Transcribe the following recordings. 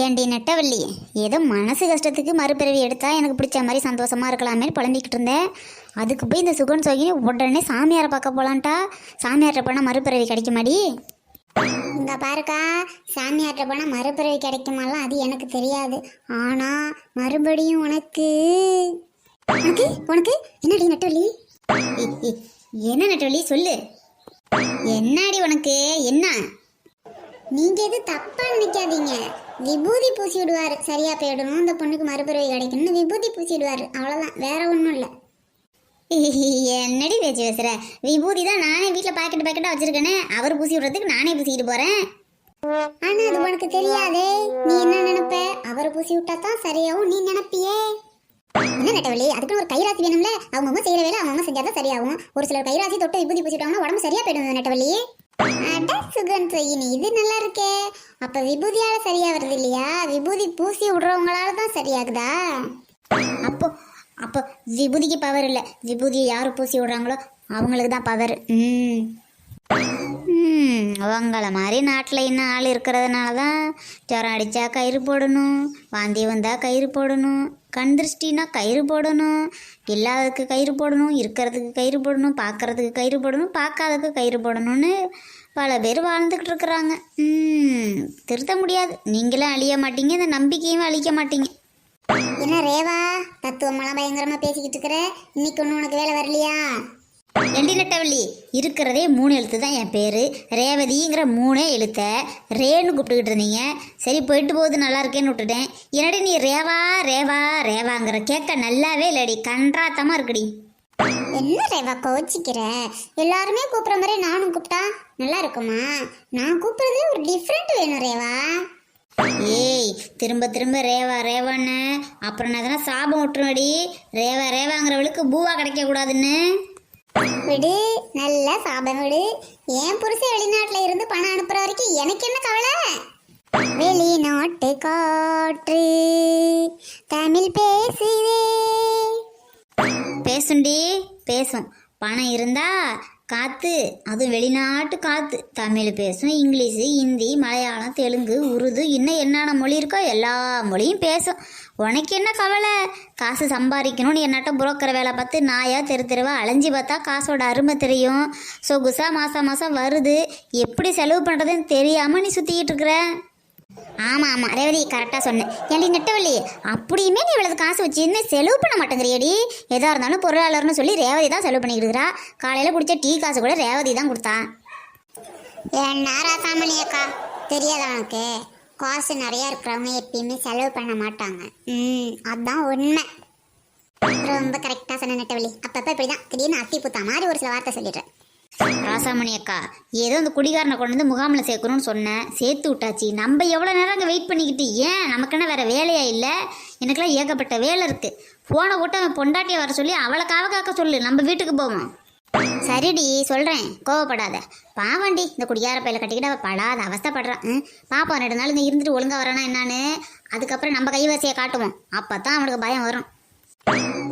ஏண்டி நெட்டவள்ளி? ஏதோ மனசு கஷ்டத்துக்கு மறுபிறவி எடுத்தா எனக்கு பிடிச்ச மாதிரி சந்தோஷமாக இருக்கலாமே புலம்பிக்கிட்டு இருந்தேன் அதுக்கு போய் இந்த சுகன் சோகினி உடனே சாமியாரை பார்க்க போலான்ட்டா. சாமியார்கிட்ட போனால் மறுபிறவி கிடைக்குமாடி? இங்கே பாருக்கா சாமியார்கிட்ட போனால் மறுபிறவி கிடைக்குமாலாம் அது எனக்கு தெரியாது. ஆனால் மறுபடியும் உனக்கு. உனக்கு? உனக்கு? என்னடி நெட்டவள்ளி? என்ன நெட்டவள்ளி? சொல்லு. என்னடி உனக்கு? என்ன? நீங்கள் எது தப்பாக நினைக்காதீங்க. விபூதி பூசி விடுவாரு சரியா போயிடணும். இந்த பொண்ணுக்கு மறுபிறவி கிடைக்கணும்னு விபூதி பூசி விடுவாரு அவ்வளவுதான். வேற ஒன்றும் இல்லை. என்னடி பேச்சு பேசுற? விபூதி தான் நானே வீட்டில் பாக்கெட் பாக்கெட்டாக வச்சிருக்கேனே. அவர் பூசி விடுறதுக்கு நானே பூசிக்கிட்டு போறேன். ஆனா அது உனக்கு தெரியாதே. நீ என்ன நினைப்ப? அவர் பூசி விட்டா தான் சரியாகும். நீ நினைப்பியே? என்ன நட்டவள்ளி அதுக்குன்னு ஒரு கைராசி வேணும்ல. அவங்கவுங்க செய்யற வேலை அவங்கவுங்க செஞ்சாதான் சரியாகும். ஒரு சிலர் கைராசி தொட்டு விபூதி பூசிட்டாங்கன்னா உடம்பு சரியா போயிடும் நட்டவள்ளி அட சுகன் தொயினி இது நல்லா இருக்கே. அப்ப விபூதியால சரியா வருது இல்லையா? விபூதி பூசி விடுறவங்களால தான் சரியாகுதா? அப்போ அப்போ விபூதிக்கு பவர் இல்லை. விபூதியை யார் பூசி விடுறாங்களோ அவங்களுக்கு தான் பவர் ம். அவங்கள மாதிரி நாட்டில் இன்னும் ஆள் இருக்கிறதுனால தான் ஜுரம் அடித்தா கயிறு போடணும் வாந்தி வந்தால் கயிறு போடணும் கண் திருஷ்டினா கயிறு போடணும் இல்லாததுக்கு கயிறு போடணும் இருக்கிறதுக்கு கயிறு போடணும் பார்க்கறதுக்கு கயிறு போடணும் பார்க்காததுக்கு கயிறு போடணும்னு பல பேர் வாழ்ந்துக்கிட்டு இருக்கிறாங்க. ம் திருத்த முடியாது. நீங்களும் அழிய மாட்டீங்க இந்த நம்பிக்கையும் அழிக்க மாட்டீங்க. என்ன ரேவா தத்துவமெல்லாம் பயங்கரமா பேசிக்கிட்டு இருக்கிற? இன்னைக்கு ஒன்று உனக்கு வேலை வரலையா? எண்டி நட்டவள்ளி இருக்கிறதே மூணு எழுத்து தான் என் பேர். ரேவதிங்கிற மூணே எழுத்த. ரேன்னு கூப்பிட்டுக்கிட்டு இருந்தீங்க. சரி போயிட்டு போகுது நல்லா இருக்கேன்னு விட்டுட்டேன். என்னடி நீ ரேவா ரேவா ரேவாங்கிற கேட்க நல்லாவே இல்லடி. கன்றாத்தமாக இருக்குடி. என்ன ரேவா கோச்சிக்கிற? எல்லாருமே கூப்பிட்ற மாதிரி நானும் கூப்பிட்டா நல்லா இருக்குமா? நான் கூப்பிட்றதுல ஒரு டிஃப்ரெண்ட் வேணும் ரேவா. ஏய் திரும்ப திரும்ப ரேவா ரேவான்னு. அப்புறம் நான் எதனா சாபம் விட்டுருவடி. ரேவா ரேவாங்கிறவளுக்கு பூவா கிடைக்க கூடாதுன்னு விடு நல்ல சாபம் விடு. என் புருஷன் வெளிநாட்டுல இருந்து பணம் அனுப்புற வரைக்கும் எனக்கு என்ன கவலை? வெளிநாட்டு காற்று. தமிழ் பேசுதே. பேசுண்டி பேசும். பணம் இருந்தா காத்து. அதுவும் வெளிநாட்டு காத்து. தமிழ் பேசும் இங்கிலீஷு ஹிந்தி மலையாளம் தெலுங்கு உருது இன்னும் என்னென்ன மொழி இருக்கோ எல்லா மொழியும் பேசும். உனக்கு என்ன கவலை? காசு சம்பாதிக்கணும்னு என்னட்ட புரோக்கர் வேலை பார்த்து நாயா தெரு தெருவா அலைஞ்சி பார்த்தா காசோட அருமை தெரியும். சொகுசா மாதம் மாதம் வருது. எப்படி செலவு பண்ணுறதுன்னு தெரியாமல் நீ சுற்றிக்கிட்டு இருக்கிற? ஆமாம் ஆமாம் ரேவதி கரெக்டாக சொன்னேன் ஏன்டி நெட்டவள்ளி அப்படியுமே நீ இவ்வளவு காசு வச்சு இன்னும் செலவு பண்ண மாட்டேங்கிறியடி. எதாக இருந்தாலும் பொருளாளர்னு சொல்லி ரேவதி தான் செலவு பண்ணிக்கிட்டு காலையில் குடிச்ச டீ காசு கூட ரேவதி தான் கொடுத்தா. என்ன ராசாமணி அக்கா? தெரியாதா உனக்கு? காசு நிறையா இருக்கிறவங்க எப்பயுமே செலவு பண்ண மாட்டாங்க. ம் அதுதான் உண்மை. ரொம்ப கரெக்டாக சொன்ன நெட்டவள்ளி. அப்பப்போ இப்படி தான் திடீர்னு அத்தி புத்தா மாதிரி ஒரு சில வார்த்தை சொல்லிடுறேன். ராசாமணி அக்கா ஏதோ அந்த குடிகாரனை கொண்டு வந்து முகாமில் சேர்க்கணும்னு சொன்னேன். சேர்த்து விட்டாச்சு. நம்ம எவ்வளோ நேரம் அங்கே வெயிட் பண்ணிக்கிட்டு ஏன் நமக்கு என்ன வேற வேலையா இல்லை? எனக்கெல்லாம் ஏகப்பட்ட வேலை இருக்குது ஃபோனை போட்டு அவன் பொண்டாட்டியை வர சொல்லி அவளை காவ காக்க சொல்லு. நம்ம வீட்டுக்கு போவோம். சரிடி சொல்கிறேன் கோவப்படாத. பாவண்டி இந்த குடியார பையில கட்டிக்கிட்டு அவள் படாத அவஸ்தைப்படுறான் பாப்பா பாப்போம் ரெண்டு நாள் இங்கே இருந்துட்டு ஒழுங்காக வரானா என்னன்னு? அதுக்கப்புறம் நம்ம கைவரிசையை காட்டுவோம். அப்போ தான் அவனுக்கு பயம் வரும்.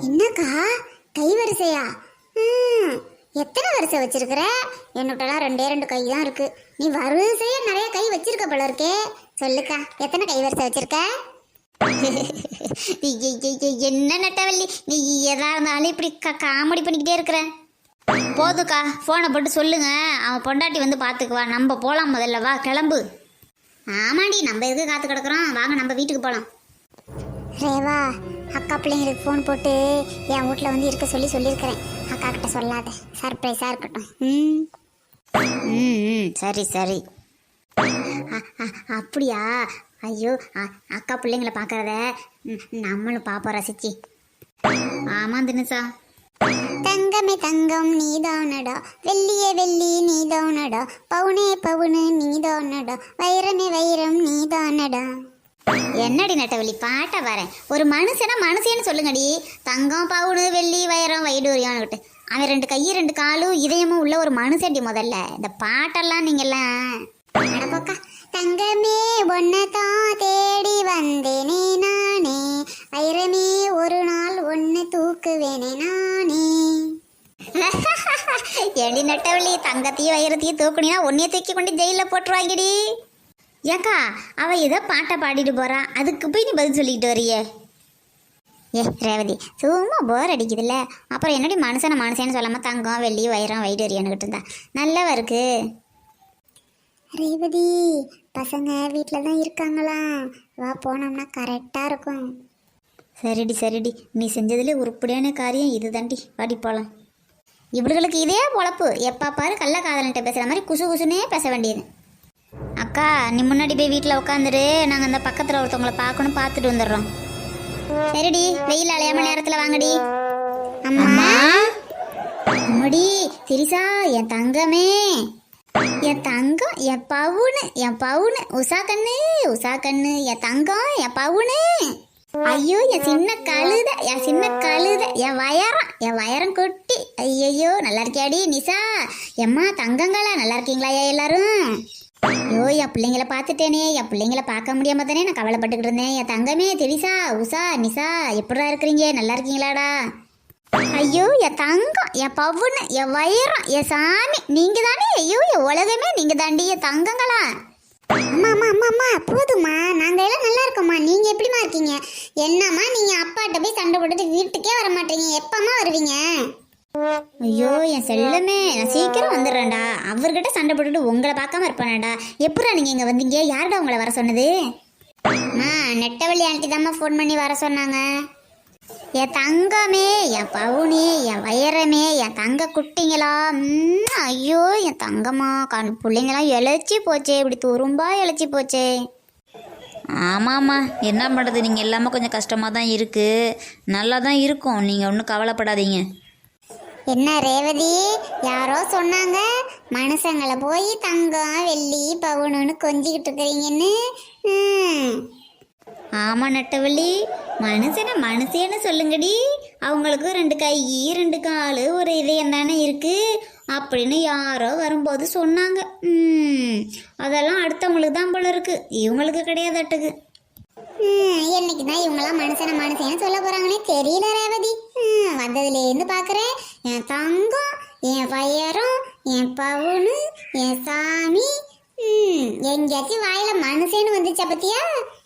என்னக்கா? கைவரிசையா? ம். எத்தனை வரிசை வச்சிருக்கிற? என்னட்டெல்லாம் ரெண்டே ரெண்டு கை தான் இருக்கு. நீ வரிசையா நிறைய கை வச்சிருக்க போல இருக்கே. சொல்லுக்கா எத்தனை கை வரிசை வச்சிருக்க? என்ன நட்டவள்ளி. நீ எதா இருந்தாலும் இப்படி காமெடி பண்ணிக்கிட்டே இருக்கிற. போதுக்கா ஃபோனை போட்டு சொல்லுங்க. அவன் பொண்டாட்டி வந்து பார்த்துக்குவா நம்ம போகலாம் முதல்ல. வா கிளம்பு. ஆமாடி நம்ம எதுக்கு காத்து கிடக்குறோம்? வாங்க நம்ம வீட்டுக்கு போகலாம் ரேவா அக்கா பிள்ளைங்களுக்கு ஃபோன் போட்டு என் வீட்டில் வந்து இருக்க சொல்லி சொல்லியிருக்கிறேன். அக்கா கிட்ட சொல்லாத. சர்ப்ரைஸாக இருக்கட்டும். ம். ம் ம். சரி சரி. அப்படியா? ஐயோ அக்கா பிள்ளைங்களை பார்க்கறத நம்மளும் பார்ப்போம் ரசிச்சு. ஆமாம் தினசா. தங்கமே தங்கம் நீதானடா வெள்ளியே வெள்ளி நீதானடா பவுனே பவுனு நீதானடா வைரமே வைரம் நீதானடா என்னடி நட்டவெளி பாட்டை வரேன் ஒரு மனுஷனா மனுஷன்னு சொல்லுங்கடி. தங்கம் பவுனு வெள்ளி வைரம் வைடூரியான்னு அவன் ரெண்டு கையும் ரெண்டு காலும் இதயமும் உள்ள ஒரு மனுஷன்டி முதல்ல. இந்த பாட்டெல்லாம் நீங்கெல்லாம் அடப்போக்கா தங்கமே ஒன்னதான் தேடி வந்தேனே நானே. வைரமே ஒரு நாள் ஒன்று தூக்குவேனே நானே. ஏண்டி நட்டவழி தங்கத்தையும் வைரத்தையும் தூக்குனீங்கன்னா ஒன்னைய தூக்கி கொண்டு ஜெயிலில் போட்டுருவாங்கடி. ஏக்கா அவ ஏதோ பாட்டை பாடிட்டு போறா. அதுக்கு போய் நீ பதில் சொல்லிக்கிட்டு வரியே. ஏ ரேவதி சும்மா போர் அடிக்குதுல்ல. அப்புறம் என்னடி மனுஷனை மனுஷன்னு சொல்லாம தங்கம் வெள்ளி வைரம் வைடூரியன்னுக்கிட்டு இருந்தா. நல்லவ இருக்கு? ரேவதி பசங்க வீட்டில் தான் இருக்காங்களா? வா போனோம்னா கரெக்டாக இருக்கும். சரிடி சரிடி. நீ செஞ்சதுல உருப்படியான காரியம் இது தாண்டி வாடி போகலாம் இவளுகளுக்கு இதே பொழப்பு. எப்போ பாரு கள்ள காதலன்ட்ட பேசுகிற மாதிரி குசு குசுனே பேச வேண்டியது. அக்கா நீ முன்னாடி போய் வீட்டில் உட்காந்துரு நாங்கள் அந்த பக்கத்தில் ஒருத்தவங்கள பார்க்கணும் பார்த்துட்டு வந்துடுறோம். சரிடி வெயில் அலையாம நேரத்தில் வாங்கடி. அம்மா. அம்மாடி திரிசா என் தங்கமே. என் தங்கம் என் பவுனு என் பவுனு. உஷா கண்ணு உஷா கண்ணு என் தங்கம் என் பவுனு. ஐயோ என் சின்ன கழுத என் சின்ன கழுத என் வயரம் என் வயரம் கொட்டி. ஐயையோ நல்லா இருக்கியாடி நிசா எம்மா தங்கங்களா நல்லா இருக்கீங்களா எல்லாரும்? ஐயோ என் பிள்ளைங்கள பார்த்துட்டேனே. என் பிள்ளைங்கள பார்க்க முடியாம தானே நான் கவலைப்பட்டுக்கிட்டு இருந்தேன். என் தங்கமே தெரிசா உஷா நிசா எப்படிடா இருக்கிறீங்க? நல்லா இருக்கீங்களாடா? ஐயோ என் தங்கம் என் பவுன்னு என் வயிறம் என் சாமி. நீங்க தானே ஐயோ என் உலகமே நீங்க தாண்டி என் தங்கங்களா? அம்மா அம்மா அம்மா அம்மா போதுமா நாங்கள் எல்லாம் நல்லா இருக்கோம்மா. நீங்கள் எப்படிமா இருக்கீங்க? என்னம்மா நீங்கள் அப்பாட்ட போய் சண்டை போட்டுட்டு வீட்டுக்கே வர மாட்டீங்க. எப்பம்மா வருவீங்க? ஐயோ என் செல்லமே நான் சீக்கிரம் வந்துடுறேன்டா. அவர்கிட்ட சண்டை போட்டுட்டு உங்களை பார்க்காம இருப்பானேடா. எப்படா நீங்கள் இங்கே வந்தீங்க? யாருடா உங்களை வர சொன்னது? அம்மா நெட்டவள்ளி ஆண்டி தாம்மா ஃபோன் பண்ணி வர சொன்னாங்க. என் தங்கமே என் பவுனி என் வயரமே என் தங்க குட்டிங்களா? ம், ஐயோ என் தங்கம்மா கண் பிள்ளைங்களாம் இழைச்சி போச்சே. இப்படி துரும்பா இழைச்சி போச்சே. ஆமாம்மா என்ன பண்ணுறது நீங்கள் எல்லாமே கொஞ்சம் கஷ்டமாக தான் இருக்குது நல்லா தான் இருக்கும். நீங்கள் ஒன்றும் கவலைப்படாதீங்க. என்ன ரேவதி? யாரோ சொன்னாங்க. மனுஷங்களை போய் தங்கம் வெள்ளி பவுனுன்னு கொஞ்சிக்கிட்டு இருக்கிறீங்கன்னு. ஆமாம் நட்டவள்ளி. மனுஷனை மனுஷன்னு சொல்லுங்கடி. அவங்களுக்கு ரெண்டு கை ரெண்டு கால் ஒரு இதயம் தானே இருக்குது அப்படின்னு யாரோ வரும்போது சொன்னாங்க. ம், அதெல்லாம் அடுத்தவங்களுக்கு தான் போல இருக்குது இவங்களுக்கு கிடையாதாட்டுக்கு என்னைக்கு தான் இவங்களாம் மனுஷனை மனுஷன்னு சொல்ல போகிறாங்கன்னே தெரியல ரேவதி. வந்ததுலேருந்து பார்க்குறேன் என் தங்கம் என் பையரும் என் பவுனு என் சாமி. எங்கேயாச்சும் வாயில மனுஷன்னு வந்துச்சா பத்தியா?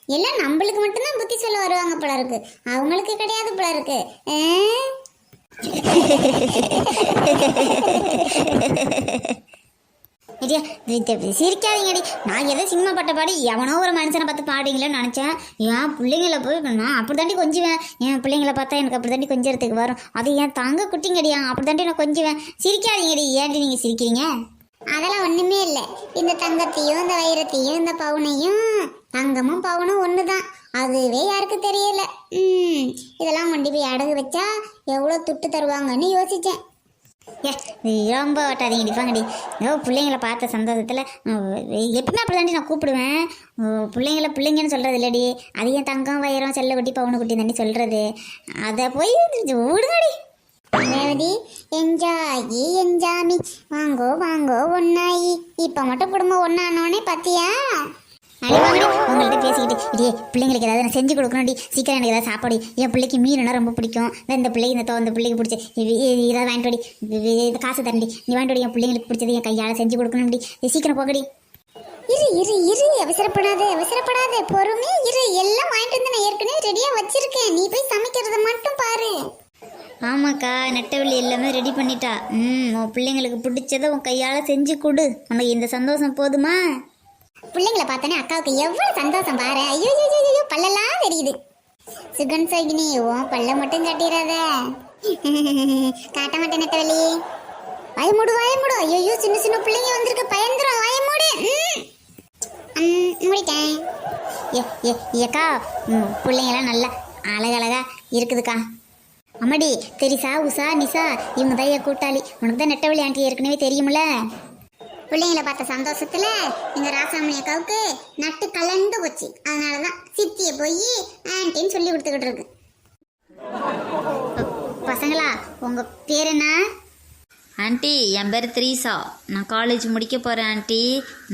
எல்லாம் நம்மளுக்கு மட்டும்தான் புத்தி சொல்ல வருவாங்க போல இருக்கு. அவங்களுக்கு கிடையாது போல இருக்கு. ஆ? ஐடியா சிரிக்காதீங்கடி. நான் ஏதோ சினிமா பட்ட பாடி எவனோ ஒரு மனுஷனை பார்த்து பாடுங்களேன்னு நினச்சேன். என் பிள்ளைங்கள போய் நான் அப்படி தாண்டி கொஞ்சுவேன். என் பிள்ளைங்கள பார்த்தா எனக்கு அப்படி தாண்டி கொஞ்சத்துக்கு வரும். அது என் தங்க குட்டிங்கடியா அப்படி தாண்டி நான் கொஞ்சுவேன். சிரிக்காதீங்கடி. ஏன்டி நீங்கள் சிரிக்கிறீங்க? அதெல்லாம் ஒன்றுமே இல்லை. இந்த தங்கத்தையும் இந்த வைரத்தையும் இந்த பவுனையும் தங்கமும் பவுனும் ஒன்று தான் அதுவே யாருக்கு தெரியல. இதெல்லாம் கொண்டு போய் அடகு வச்சா எவ்வளோ துட்டு தருவாங்கன்னு யோசித்தேன் ஏ ரொம்ப ஓட்டாதீங்க டிப்பாங்கடி ஏதோ பிள்ளைங்கள பார்த்த சந்தோஷத்தில் எப்பவுமே அப்படி தாண்டி நான் கூப்பிடுவேன். பிள்ளைங்கள பிள்ளைங்கன்னு சொல்கிறது இல்லடி. அது தங்கம் வயிறம் செல்ல குட்டி பவுனு குட்டி தாண்டி சொல்கிறது அதை போய் விடுங்கடி ரேவதி என்ஜாயி என்ஜாமி. வாங்கோ வாங்கோ ஒன்னாயி. இப்போ மட்டும் குடும்பம் ஒன்னானோடனே பார்த்தியா உங்கள்கிட்ட பேசிக்கிட்டு இடியே பிள்ளைங்களுக்கு ஏதாவது நான் செஞ்சு கொடுக்கணும்டி. சீக்கிரம் எனக்கு ஏதாவது சாப்பாடு. என் பிள்ளைக்கு மீனுனா ரொம்ப பிடிக்கும். இந்த இந்த பிள்ளைக்கு இந்த தோ இந்த பிள்ளைக்கு பிடிச்ச ஏதாவது வாங்கிட்டு இது காசு தரண்டி நீ வாங்கிட்டு என் பிள்ளைங்களுக்கு பிடிச்சது என் கையால் செஞ்சு கொடுக்கணும்டி. சீக்கிரம் போகடி. இரு இரு இரு அவசரப்படாத அவசரப்படாத. பொறுமையா இரு. எல்லாம் வாங்கிட்டு வந்து நான் ஏற்கனவே ரெடியா வச்சிருக்கேன். நீ போய் சமைக்கிறத மட்டும் பாரு. ஆமாக்கா நெட்டவள்ளி எல்லாமே ரெடி பண்ணிட்டா. ம் உன் பிள்ளைங்களுக்கு பிடிச்சதை உன் கையால் செஞ்சு கொடு. உனக்கு இந்த சந்தோஷம் போதுமா? பிள்ளைங்களை பார்த்தோன்னே அக்காவுக்கு எவ்வளவு சந்தோஷம் பாரு. ஐயோ ஐயோ ஐயோ பல்லெல்லாம் தெரியுது சுகன் சகினி உன் பல்ல மட்டும் கட்டிடாத காட்ட மாட்டேன் நெட்டவள்ளி. வாய மூடு வாய மூடு. ஐயோ சின்ன சின்ன பிள்ளைங்க வந்திருக்கு. பயந்துரும். வாய மூடு. மூடிட்டேன். ஏ ஏ ஏக்கா பிள்ளைங்களாம் நல்லா அழகழகா இருக்குதுக்கா. அம்மாடி தெரிசா உஷா நிசா இவங்க தான் என் கூட்டாளி. உனக்கு தான் நெட்டவழி ஆண்டி ஏற்கனவே தெரியுமில்ல பிள்ளைங்கள பார்த்த சந்தோஷத்துல எங்க ராசாமணி அக்காவுக்கு நட்டு கலந்து போச்சு. அதனாலதான் சித்திய போய் ஆன்ட்டின்னு சொல்லி கொடுத்துக்கிட்டு இருக்கு. பசங்களா உங்க பேர் என்ன? ஆண்டி என் பேர் த்ரீசா நான் காலேஜ் முடிக்க போகிறேன் ஆண்டி.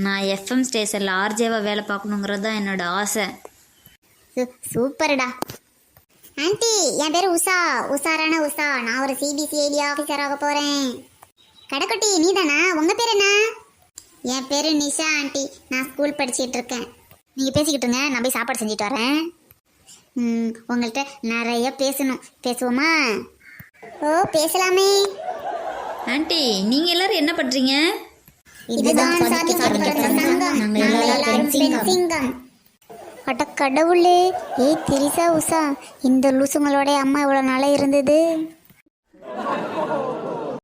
நான் எஃப்எம் ஸ்டேஷனில் ஆர்ஜேவாக வேலை பார்க்கணுங்கிறது தான் என்னோட ஆசை. சூப்பர்டா. ஆன்ட்டி என் பேர் உஷா. உஷாரான உஷா. நான் ஒரு சிபிசிஐடி ஆஃபீஸர் ஆக போறேன். கடைக்குட்டி நீ தானா உங்க பேர் என்ன? என் பேரு நிஷா ஆண்டி. நான் ஸ்கூல் படிச்சிட்டு இருக்கேன். நீங்கள் பேசிக்கிட்டு இருங்க நான் போய் சாப்பாடு செஞ்சுட்டு வரேன். ம், உங்கள்கிட்ட நிறைய பேசணும். பேசுவோமா? ஓ பேசலாமே. ஆண்டி நீங்கள் எல்லாரும் என்ன பண்ணுறீங்க இதுதான் சிங்கம். அட கடவுளே. ஏய் திரிசா உஷா. இந்த லூசுங்களோட அம்மா இவ்வளோ நாளாக இருந்தது.